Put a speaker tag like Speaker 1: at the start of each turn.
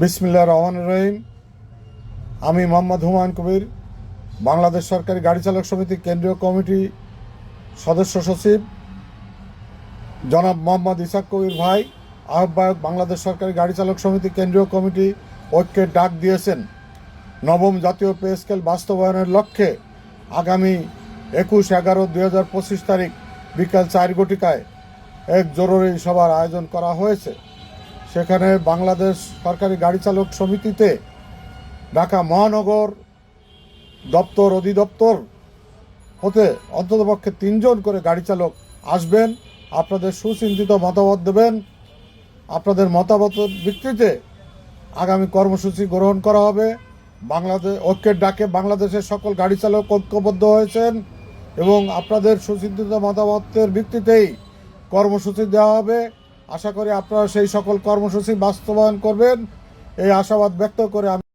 Speaker 1: বিসমিল্লা রহমান রহিম। আমি মোহাম্মদ হুমায়ুন কবির, বাংলাদেশ সরকারি গাড়ি চালক সমিতি কেন্দ্রীয় কমিটি সদস্য সচিব। জনাব মোহাম্মদ ইসাক কবির ভাই, আহ্বায়ক বাংলাদেশ সরকারি গাড়ি চালক সমিতি কেন্দ্রীয় কমিটি ঐক্যের ডাক দিয়েছেন। নবম জাতীয় পে স্কেল বাস্তবায়নের লক্ষ্যে আগামী একুশ এগারো দুই হাজার পঁচিশ তারিখ বিকাল চার ঘটিকায় এক জরুরি সভার আয়োজন করা হয়েছে। সেখানে বাংলাদেশ সরকারি গাড়ি চালক সমিতিতে ঢাকা মহানগর দপ্তর অধিদপ্তর হতে অন্ততপক্ষে তিনজন করে গাড়ি চালক আসবেন। আপনাদের সুচিন্তিত মতামত দেবেন। আপনাদের মতামতের ভিত্তিতে আগামী কর্মসূচি গ্রহণ করা হবে। বাংলাদেশ ঐক্যের ডাকে বাংলাদেশের সকল গাড়ি চালক ঐক্যবদ্ধ হয়েছেন এবং আপনাদের সুচিন্তিত মতামতের ভিত্তিতেই কর্মসূচি দেওয়া হবে। আশা করি আপনারা সেই সকল কর্মসূচি বাস্তবায়ন করবেন। এই আশাবাদ ব্যক্ত করে আমি